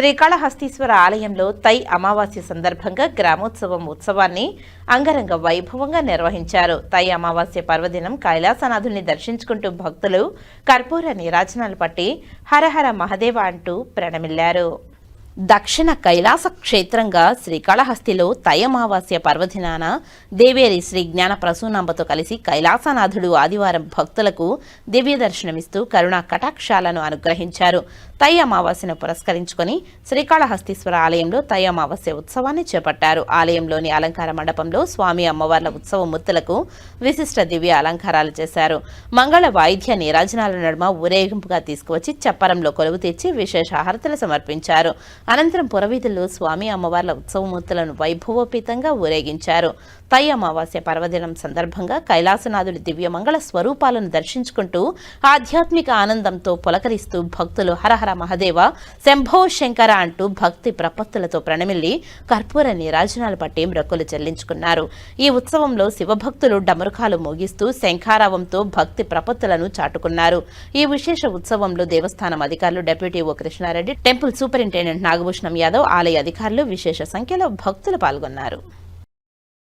శ్రీకాళహస్తీశ్వర ఆలయంలో తై అమావాస్య సందర్భంగా గ్రామోత్సవం ఉత్సవాన్ని అంగరంగ వైభవంగా నిర్వహించారు. తై అమావాస్య పర్వదినం కైలాసనాథుని దర్శించుకుంటూ భక్తులు కర్పూర నీరాజనాలు పట్టి హరహర మహదేవ అంటూ ప్రణమిల్లారు. దక్షిణ కైలాస క్షేత్రంగా శ్రీకాళహస్తిలో తయమావాస్య పర్వదినాన దేవేరి శ్రీ జ్ఞాన ప్రసూనాంబతో కలిసి కైలాసనాథుడు ఆదివారం భక్తులకు దివ్య దర్శనమిస్తూ కరుణా కటాక్షాలను అనుగ్రహించారు. తై అమావాస్యను పురస్కరించుకొని శ్రీకాళహస్తీశ్వర ఆలయంలో తై అమావాస్య ఉత్సవాన్ని చేపట్టారు. ఆలయంలోని అలంకార మండపంలో స్వామి అమ్మవార్ల ఉత్సవ మూర్తులకు విశిష్ట దివ్య అలంకారాలు చేశారు. మంగళ వాయిద్య నీరాజనాల నడుమ ఊరేగింపుగా తీసుకువచ్చి చప్పరంలో కొలువు తెచ్చి విశేష హారతులు సమర్పించారు. అనంతరం పురవీధుల్లో స్వామి అమ్మవార్ల ఉత్సవమూర్తులను వైభవోపేతంగా ఊరేగించారు. తై అమావాస్య పర్వదినం సందర్భంగా కైలాసనాథుడి దివ్యమంగళ స్వరూపాలను దర్శించుకుంటూ ఆధ్యాత్మిక ఆనందంతో పులకరిస్తూ భక్తులు హరహర మహదేవ శంభో శంకర అంటూ భక్తి ప్రపత్తులతో ప్రణమిల్లి కర్పూర నీరాజనాలు పట్టి మ్రొక్కులు చెల్లించుకున్నారు. ఈ ఉత్సవంలో శివభక్తులు డమరుకాలు మోగిస్తూ శంఖారావంతో భక్తి ప్రపత్తులను చాటుకున్నారు. ఈ విశేష ఉత్సవంలో దేవస్థానం అధికారులు deputy EO Krishnareddy temple superintendent Nagabhushanam Yadav ఆలయ అధికారులు విశేష సంఖ్యలో భక్తులు పాల్గొన్నారు.